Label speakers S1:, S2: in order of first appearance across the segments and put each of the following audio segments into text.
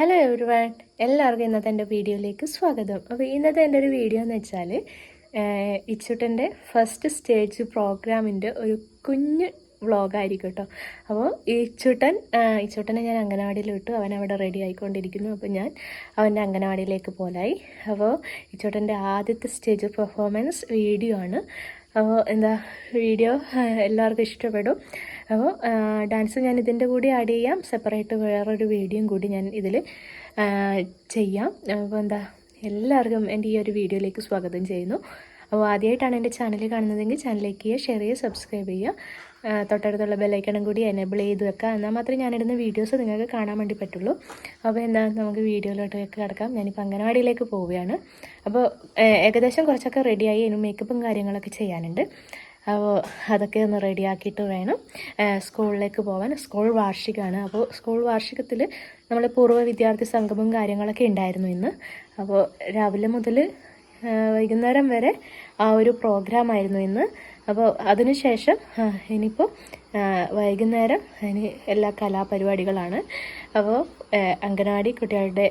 S1: Hello everyone എല്ലാവർക്കും ഇന്നത്തെ എന്റെ വീഡിയോയിലേക്ക് സ്വാഗതം. അപ്പോൾ ഇന്നത്തെ എന്റെ ഒരു വീഡിയോ എന്ന് വെച്ചാൽ ഇച്ചുട്ടന്റെ ഫസ്റ്റ് സ്റ്റേജ് പ്രോഗ്രാമിന്റെ ഒരു കുഞ്ഞ് വ്ളോഗായിരിക്കും കേട്ടോ. അപ്പോൾ ഇച്ചുട്ടൻ ഇച്ചുട്ടനെ ഞാൻ അംഗനവാടിയിൽ വിട്ടു. അവൻ അവിടെ റെഡി ആയിക്കൊണ്ടിരിക്കുന്നു. അപ്പോൾ ഞാൻ അവന്റെ അംഗനവാടിയിലേക്ക് പോലായി. അപ്പോൾ ഇച്ചുട്ടന്റെ ആദ്യത്തെ സ്റ്റേജ് പെർഫോമൻസ് വീഡിയോ ആണ്. അപ്പോൾ എന്താ വീഡിയോ എല്ലാവർക്കും ഇഷ്ടപ്പെടും. അപ്പോൾ ഡാൻസ് ഞാൻ ഇതിന്റെ കൂടി ആഡ് ചെയ്യാം. സെപ്പറേറ്റ് വേറൊരു വീഡിയോയും കൂടി ഞാൻ ഇതിൽ ചെയ്യാം. അപ്പോൾ എന്താ എല്ലാവർക്കും എന്റെ ഈ ഒരു വീഡിയോയിലേക്ക് സ്വാഗതം ചെയ്യുന്നു. അപ്പോൾ ആദ്യമായിട്ടാണ് എന്റെ ചാനൽ കാണുന്നതെങ്കിൽ ചാനലിലേക്ക് ചെയ്യുക ഷെയർ ചെയ്യുക സബ്സ്ക്രൈബ് ചെയ്യുക. തൊട്ടടുത്തുള്ള ബെല്ലൈക്കണം കൂടി എനേബിൾ ചെയ്ത് വെക്കുക. എന്നാൽ മാത്രമേ ഞാനിടുന്ന വീഡിയോസ് നിങ്ങൾക്ക് കാണാൻ വേണ്ടി പറ്റുള്ളൂ. അപ്പോൾ എന്താ നമുക്ക് വീഡിയോയിലോട്ടൊക്കെ കിടക്കാം. ഞാനിപ്പോൾ അംഗനവാടിയിലേക്ക് പോവുകയാണ്. അപ്പോൾ ഏകദേശം കുറച്ചൊക്കെ റെഡിയായി ഇനി മേക്കപ്പും കാര്യങ്ങളൊക്കെ ചെയ്യാനുണ്ട്. അപ്പോൾ അതൊക്കെ ഒന്ന് റെഡിയാക്കിയിട്ട് വേണം. സ്കൂളിലേക്ക് പോകാൻ സ്കൂൾ വാർഷികമാണ് അപ്പോൾ സ്കൂൾ വാർഷികത്തിൽ നമ്മൾ പൂർവ വിദ്യാർത്ഥി സംഗമവും കാര്യങ്ങളൊക്കെ ഉണ്ടായിരുന്നു ഇന്ന്. അപ്പോൾ രാവിലെ മുതൽ വൈകുന്നേരം വരെ ആ ഒരു പ്രോഗ്രാമായിരുന്നു ഇന്ന്. അപ്പോൾ അതിനുശേഷം ഇനിയിപ്പോൾ വൈകുന്നേരം ഇനി എല്ലാ കലാപരിപാടികളാണ്. അപ്പോൾ അംഗനവാടി കുട്ടികളുടെ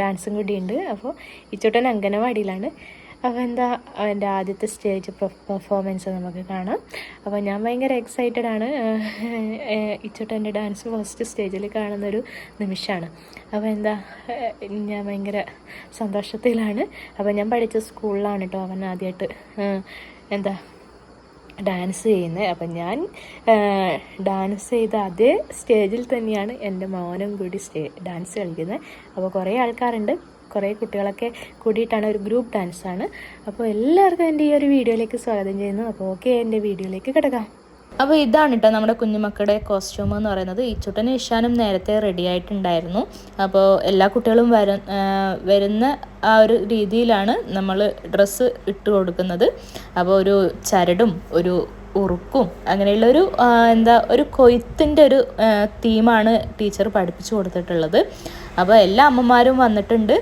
S1: ഡാൻസും കൂടിയുണ്ട് അപ്പോൾ ഇച്ചോട്ടൻ അംഗനവാടിയിലാണ്. അപ്പോൾ എന്താ എന്റെ ആദ്യത്തെ സ്റ്റേജ് പെർഫോമൻസ് നമുക്ക് കാണാം. അപ്പോൾ ഞാൻ ഭയങ്കര എക്സൈറ്റഡ് ആണ്. ഇച്ചോട്ടന്റെ ഡാൻസ് ഫസ്റ്റ് സ്റ്റേജിൽ കാണുന്നൊരു നിമിഷമാണ് അപ്പോൾ എന്താ ഞാൻ ഭയങ്കര സന്തോഷത്തിലാണ്. അപ്പോൾ ഞാൻ പഠിച്ച സ്കൂളിലാണ് കേട്ടോ അവൻ ആദ്യമായിട്ട് എന്താ ഡാൻസ് ചെയ്യുന്നത് അപ്പം ഞാൻ ഡാൻസ് ചെയ്ത അതേ സ്റ്റേജിൽ തന്നെയാണ് എന്റെ മോനും കൂടി സ്റ്റേ ഡാൻസ് കളിക്കുന്നത്. അപ്പോൾ കുറേ ആൾക്കാരുണ്ട്. കുറേ കുട്ടികളൊക്കെ കൂടിയിട്ടാണ് ഒരു ഗ്രൂപ്പ് ഡാൻസാണ് അപ്പോൾ എല്ലാവർക്കും എന്റെ ഈ ഒരു വീഡിയോയിലേക്ക് സ്വാഗതം ചെയ്യുന്നു. അപ്പോൾ ഓക്കെ എന്റെ വീഡിയോയിലേക്ക് കിടക്കാം.
S2: അപ്പോൾ ഇതാണ് കേട്ടോ നമ്മുടെ കുഞ്ഞുമക്കളുടെ കോസ്റ്റ്യൂം എന്ന് പറയുന്നത്. ഈ ചുട്ടനും ഇഷാനും നേരത്തെ റെഡി ആയിട്ടുണ്ടായിരുന്നു. അപ്പോൾ എല്ലാ കുട്ടികളും വര വരുന്ന ആ ഒരു രീതിയിലാണ് നമ്മൾ ഡ്രസ്സ് ഇട്ട് കൊടുക്കുന്നത്. അപ്പോൾ ഒരു ചരടും ഒരു ഉറുക്കും അങ്ങനെയുള്ളൊരു എന്താ ഒരു കൊയ്ത്തിന്റെ ഒരു തീമാണ് ടീച്ചർ പഠിപ്പിച്ചു കൊടുത്തിട്ടുള്ളത്. അപ്പോൾ എല്ലാ അമ്മമാരും വന്നിട്ടുണ്ട്.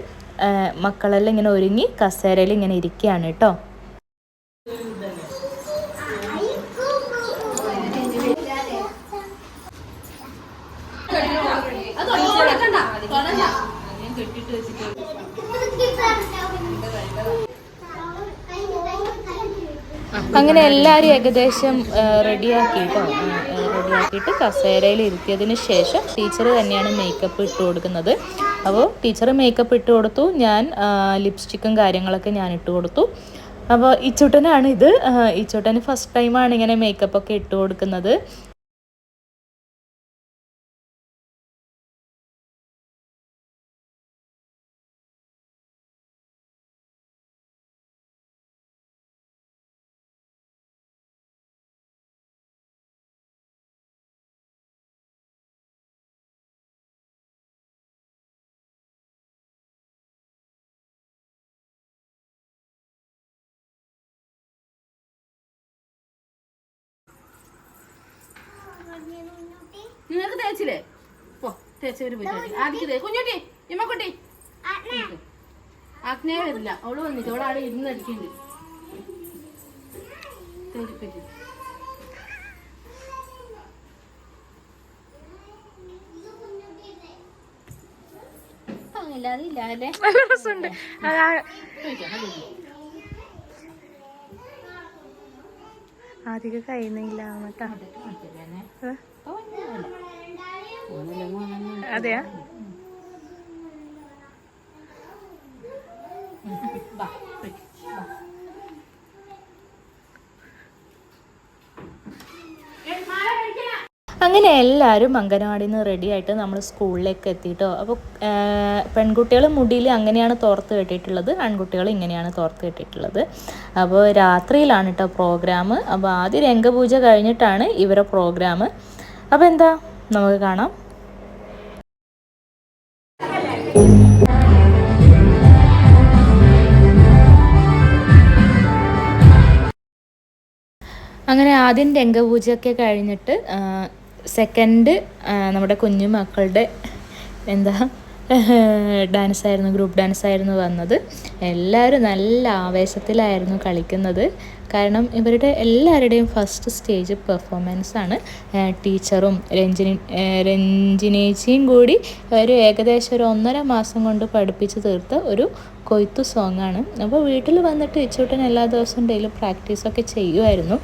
S2: മക്കളെല്ലാം ഇങ്ങനെ ഒരുങ്ങി കസേരയിൽ ഇങ്ങനെ ഇരിക്കുകയാണ് കേട്ടോ. അങ്ങനെ എല്ലാവരും ഏകദേശം റെഡിയാക്കി കേട്ടോ റെഡിയാക്കിയിട്ട് കസേരയിൽ ഇരുത്തിയതിന് ശേഷം ടീച്ചർ തന്നെയാണ് മേക്കപ്പ് ഇട്ട് കൊടുക്കുന്നത്. അപ്പോൾ ടീച്ചർ മേക്കപ്പ് ഇട്ട് കൊടുത്തു. ഞാൻ ലിപ്സ്റ്റിക്കും കാര്യങ്ങളൊക്കെ ഞാൻ ഇട്ട് കൊടുത്തു. അപ്പോൾ ഇച്ചുട്ടനാണ് ഇത്. ഇച്ചുട്ടന് ഫസ്റ്റ് ടൈമാണ് ഇങ്ങനെ മേക്കപ്പൊക്കെ ഇട്ട് കൊടുക്കുന്നത്.
S3: നിങ്ങൾക്ക് തേച്ചില്ലേ? പോ തേച്ചവര് പോയി ആദ്യത്തെ കുഞ്ഞുട്ടി ഇമ്മക്കുട്ടി. ആജ്ഞയെ വരില്ല. അവൾ വന്നിട്ട് അവൾ അവിടെ ഇരുന്ന് അടിക്കുന്നുണ്ട് തേച്ചിപ്പറ്റി. ഇല്ലാതില്ല അല്ലേ
S1: നല്ല രസമുണ്ട് ആദ്യം കഴിയുന്നില്ല കേട്ടോ അതെയാ?
S2: അങ്ങനെ എല്ലാവരും അംഗനവാടിയിൽ നിന്ന് റെഡി ആയിട്ട് നമ്മൾ സ്കൂളിലേക്ക് എത്തിയിട്ടോ അപ്പോൾ പെൺകുട്ടികൾ മുടിയിൽ അങ്ങനെയാണ് തോർത്ത് കെട്ടിയിട്ടുള്ളത് ആൺകുട്ടികൾ ഇങ്ങനെയാണ് തോർത്ത് കെട്ടിയിട്ടുള്ളത്. അപ്പോൾ രാത്രിയിലാണ് കേട്ടോ പ്രോഗ്രാം അപ്പോൾ ആദ്യം രംഗപൂജ കഴിഞ്ഞിട്ടാണ് ഇവരെ പ്രോഗ്രാം അപ്പോൾ എന്താ? നമുക്ക് കാണാം. അങ്ങനെ ആദ്യം രംഗപൂജയൊക്കെ കഴിഞ്ഞിട്ട് സെക്കൻഡ് നമ്മുടെ കുഞ്ഞു മക്കളുടെ എന്താ ഡാൻസ് ആയിരുന്നു ഗ്രൂപ്പ് ഡാൻസ് ആയിരുന്നു വന്നത്. എല്ലാവരും നല്ല ആവേശത്തിലായിരുന്നു കളിക്കുന്നത്. കാരണം ഇവരുടെ എല്ലാവരുടെയും ഫസ്റ്റ് സ്റ്റേജ് പെർഫോമൻസ് ആണ്. ടീച്ചറും രഞ്ജിനി രഞ്ജിനേച്ചിയും കൂടി ഒരു ഏകദേശം ഒരു ഒന്നര മാസം കൊണ്ട് പഠിപ്പിച്ച് തീർത്ത ഒരു കൊയ്ത്തു സോങ് ആണ്. അപ്പോൾ വീട്ടിൽ വന്നിട്ട് ഇച്ചൂട്ടൻ എല്ലാ ദിവസവും ഡെയിലി പ്രാക്ടീസൊക്കെ ചെയ്യുമായിരുന്നു.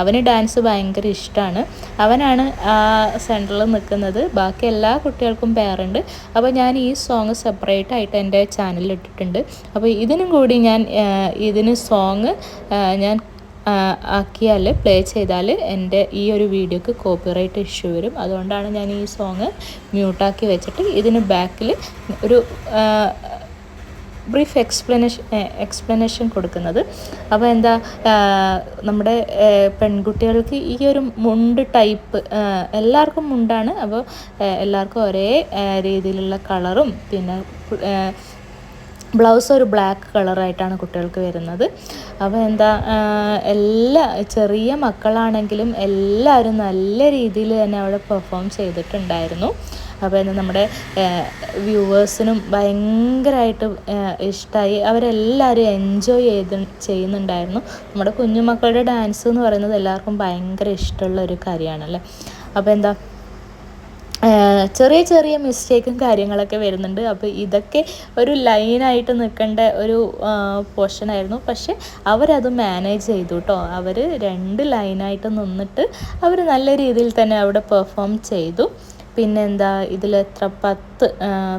S2: അവന് ഡാൻസ് ഭയങ്കര ഇഷ്ടമാണ് അവനാണ് ആ സെന്ററിൽ നിൽക്കുന്നത്. ബാക്കി എല്ലാ കുട്ടികൾക്കും പേരുണ്ട്. അപ്പോൾ ഞാൻ ഈ സോങ് സെപ്പറേറ്റ് ആയിട്ട് എന്റെ ചാനലിൽ ഇട്ടിട്ടുണ്ട്. അപ്പോൾ ഇതിനും കൂടി ഞാൻ ഇതിന് സോങ് ഞാൻ ആക്കിയാൽ പ്ലേ ചെയ്താൽ എന്റെ ഈ ഒരു വീഡിയോക്ക് കോപ്പിറൈറ്റ് ഇഷ്യൂ വരും. അതുകൊണ്ടാണ് ഞാൻ ഈ സോങ് മ്യൂട്ടാക്കി വെച്ചിട്ട് ഇതിന് ബാക്കിൽ ഒരു ബ്രീഫ് എക്സ്പ്ലനേഷൻ എക്സ്പ്ലനേഷൻ കൊടുക്കുന്നത്. അപ്പോൾ എന്താ നമ്മുടെ പെൺകുട്ടികൾക്ക് ഈ ഒരു മുണ്ട് ടൈപ്പ് എല്ലാവർക്കും മുണ്ടാണ്. അപ്പോൾ എല്ലാവർക്കും ഒരേ രീതിയിലുള്ള കളറും പിന്നെ ബ്ലൗസ് ഒരു ബ്ലാക്ക് കളറായിട്ടാണ് കുട്ടികൾക്ക് വരുന്നത്. അപ്പോൾ എന്താ എല്ലാ ചെറിയ മക്കളാണെങ്കിലും എല്ലാവരും നല്ല രീതിയിൽ തന്നെ അവിടെ പെർഫോം ചെയ്തിട്ടുണ്ടായിരുന്നു. അപ്പോൾ എന്താ നമ്മുടെ വ്യൂവേഴ്സിനും ഭയങ്കരമായിട്ട് ഇഷ്ടമായി അവരെല്ലാവരും എൻജോയ് ചെയ്ത് ചെയ്യുന്നുണ്ടായിരുന്നു. നമ്മുടെ കുഞ്ഞുമക്കളുടെ ഡാൻസ് എന്ന് പറയുന്നത് എല്ലാവർക്കും ഭയങ്കര ഇഷ്ടമുള്ള ഒരു കാര്യമാണല്ലേ? അപ്പോൾ എന്താ ചെറിയ ചെറിയ മിസ്റ്റേക്കും കാര്യങ്ങളൊക്കെ വരുന്നുണ്ട്. അപ്പോൾ ഇതൊക്കെ ഒരു ലൈനായിട്ട് നിൽക്കേണ്ട ഒരു പോർഷനായിരുന്നു പക്ഷെ അവരത് മാനേജ് ചെയ്തു കേട്ടോ അവർ രണ്ട് ലൈനായിട്ട് നിന്നിട്ട് അവർ നല്ല രീതിയിൽ തന്നെ അവിടെ പെർഫോം ചെയ്തു. പിന്നെന്താ ഇതിൽ എത്ര? പത്ത്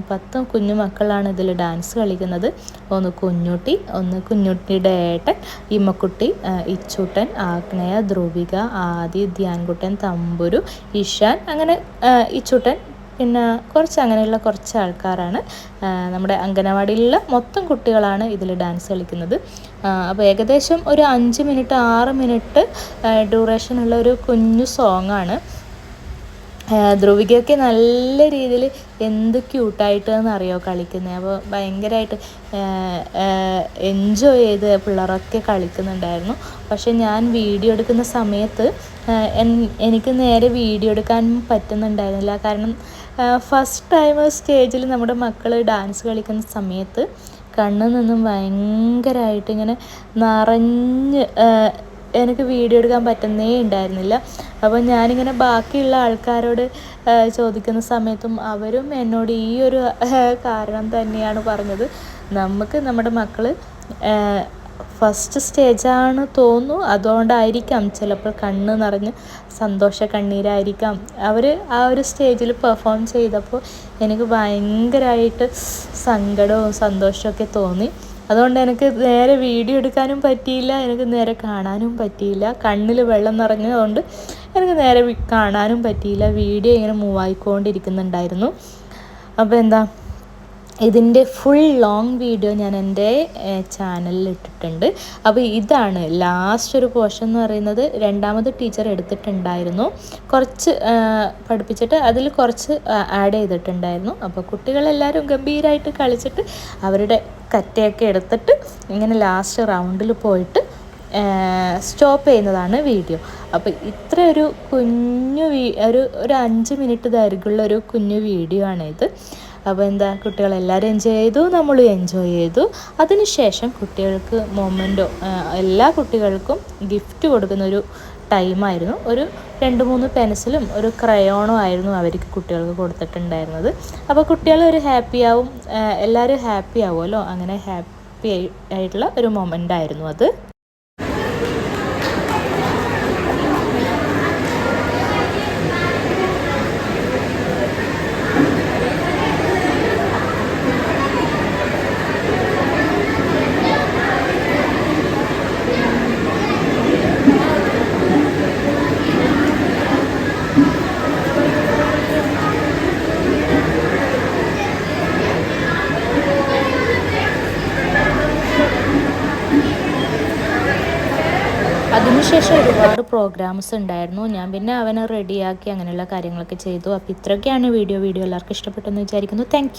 S2: പത്ത് കുഞ്ഞു മക്കളാണ് ഇതിൽ ഡാൻസ് കളിക്കുന്നത്. ഒന്ന് കുഞ്ഞുട്ടി ഒന്ന് കുഞ്ഞുട്ടിയുടെ ഏട്ടൻ ഇമ്മക്കുട്ടി ഇച്ചൂട്ടൻ ആഗ്നയ ധ്രുവിക ആദി ധ്യാൻകുട്ടൻ തമ്പുരു ഇഷാൻ അങ്ങനെ ഇച്ചൂട്ടൻ പിന്നെ കുറച്ച് അങ്ങനെയുള്ള കുറച്ച് ആൾക്കാരാണ്. നമ്മുടെ അംഗനവാടിയിലുള്ള മൊത്തം കുട്ടികളാണ് ഇതിൽ ഡാൻസ് കളിക്കുന്നത്. അപ്പോൾ ഏകദേശം ഒരു അഞ്ച് മിനിറ്റ് ആറ് മിനിറ്റ് ഡ്യൂറേഷനുള്ള ഒരു കുഞ്ഞു സോങ്ങാണ് ധ്രുവികയൊക്കെ നല്ല രീതിയിൽ എന്ത് ക്യൂട്ടായിട്ടെന്ന് അറിയോ കളിക്കുന്നത് അപ്പോൾ ഭയങ്കരമായിട്ട് എൻജോയ് ചെയ്ത് പിള്ളേരൊക്കെ കളിക്കുന്നുണ്ടായിരുന്നു. പക്ഷെ ഞാൻ വീഡിയോ എടുക്കുന്ന സമയത്ത് എനിക്ക് നേരെ വീഡിയോ എടുക്കാൻ പറ്റുന്നുണ്ടായിരുന്നില്ല. കാരണം ഫസ്റ്റ് ടൈം സ്റ്റേജിൽ നമ്മുടെ മക്കൾ ഡാൻസ് കളിക്കുന്ന സമയത്ത് കണ്ണിൽ നിന്നും ഭയങ്കരമായിട്ട് ഇങ്ങനെ നിറഞ്ഞ് എനിക്ക് വീഡിയോ എടുക്കാൻ പറ്റുന്നേ ഉണ്ടായിരുന്നില്ല. അപ്പോൾ ഞാനിങ്ങനെ ബാക്കിയുള്ള ആൾക്കാരോട് ചോദിക്കുന്ന സമയത്തും അവരും എന്നോട് ഈ ഒരു കാരണം തന്നെയാണ് പറഞ്ഞത്. നമുക്ക് നമ്മുടെ മക്കൾ ഫസ്റ്റ് സ്റ്റേജാണ് തോന്നുന്നു. അതുകൊണ്ടായിരിക്കാം ചിലപ്പോൾ കണ്ണ് നിറഞ്ഞ് സന്തോഷ കണ്ണീരായിരിക്കാം. അവർ ആ ഒരു സ്റ്റേജിൽ പെർഫോം ചെയ്തപ്പോൾ എനിക്ക് ഭയങ്കരമായിട്ട് സങ്കടവും സന്തോഷമൊക്കെ തോന്നി. അതുകൊണ്ട് എനിക്ക് നേരെ വീഡിയോ എടുക്കാനും പറ്റിയില്ല എനിക്ക് നേരെ കാണാനും പറ്റിയില്ല. കണ്ണിൽ വെള്ളം നിറഞ്ഞതുകൊണ്ട് എനിക്ക് നേരെ കാണാനും പറ്റിയില്ല. വീഡിയോ ഇങ്ങനെ മൂവ് ആയിക്കൊണ്ടിരിക്കുന്നുണ്ടായിരുന്നു. അപ്പോൾ എന്താ? ഇതിന്റെ ഫുൾ ലോങ് വീഡിയോ ഞാൻ എന്റെ ചാനലിൽ ഇട്ടിട്ടുണ്ട്. അപ്പോൾ ഇതാണ് ലാസ്റ്റ് ഒരു പോർഷൻ എന്ന് പറയുന്നത്. രണ്ടാമത് ടീച്ചർ എടുത്തിട്ടുണ്ടായിരുന്നു. കുറച്ച് പഠിപ്പിച്ചിട്ട് അതിൽ കുറച്ച് ആഡ് ചെയ്തിട്ടുണ്ടായിരുന്നു. അപ്പോൾ കുട്ടികളെല്ലാവരും ഗംഭീരമായിട്ട് കളിച്ചിട്ട് അവരുടെ കറ്റയൊക്കെ എടുത്തിട്ട് ഇങ്ങനെ ലാസ്റ്റ് റൗണ്ടിൽ പോയിട്ട് സ്റ്റോപ്പ് ചെയ്യുന്നതാണ് വീഡിയോ അപ്പോൾ ഇത്ര ഒരു കുഞ്ഞു ഒരു ഒരു അഞ്ച് മിനിറ്റ് ദൈർഘ്യമുള്ള ഒരു കുഞ്ഞു വീഡിയോ ആണ് ഇത് അപ്പോൾ എന്താ കുട്ടികളെല്ലാവരും എൻജോയ് ചെയ്തു നമ്മളും എൻജോയ് ചെയ്തു. അതിനുശേഷം കുട്ടികൾക്ക് മൊമെന്റോ എല്ലാ കുട്ടികൾക്കും ഗിഫ്റ്റ് കൊടുക്കുന്ന ഒരു ടൈമായിരുന്നു ഒരു രണ്ട് മൂന്ന് പെൻസിലും ഒരു ക്രയോണും ആയിരുന്നു അവർക്ക് കുട്ടികൾക്ക് കൊടുത്തിട്ടുണ്ടായിരുന്നത്. അപ്പോൾ കുട്ടികൾ ഒരു ഹാപ്പി ആവും എല്ലാവരും ഹാപ്പി ആവുമല്ലോ? അങ്ങനെ ഹാപ്പി ആയിട്ടുള്ള ഒരു മൊമെന്റ് ആയിരുന്നു അത്. അതിനുശേഷം ഒരുപാട് പ്രോഗ്രാംസ് ഉണ്ടായിരുന്നു. ഞാൻ പിന്നെ അവനെ റെഡിയാക്കി അങ്ങനെയുള്ള കാര്യങ്ങളൊക്കെ ചെയ്തു. അപ്പോൾ ഇത്രയൊക്കെയാണ് വീഡിയോ വീഡിയോ എല്ലാവർക്കും ഇഷ്ടപ്പെട്ടെന്ന് വിചാരിക്കുന്നു. താങ്ക്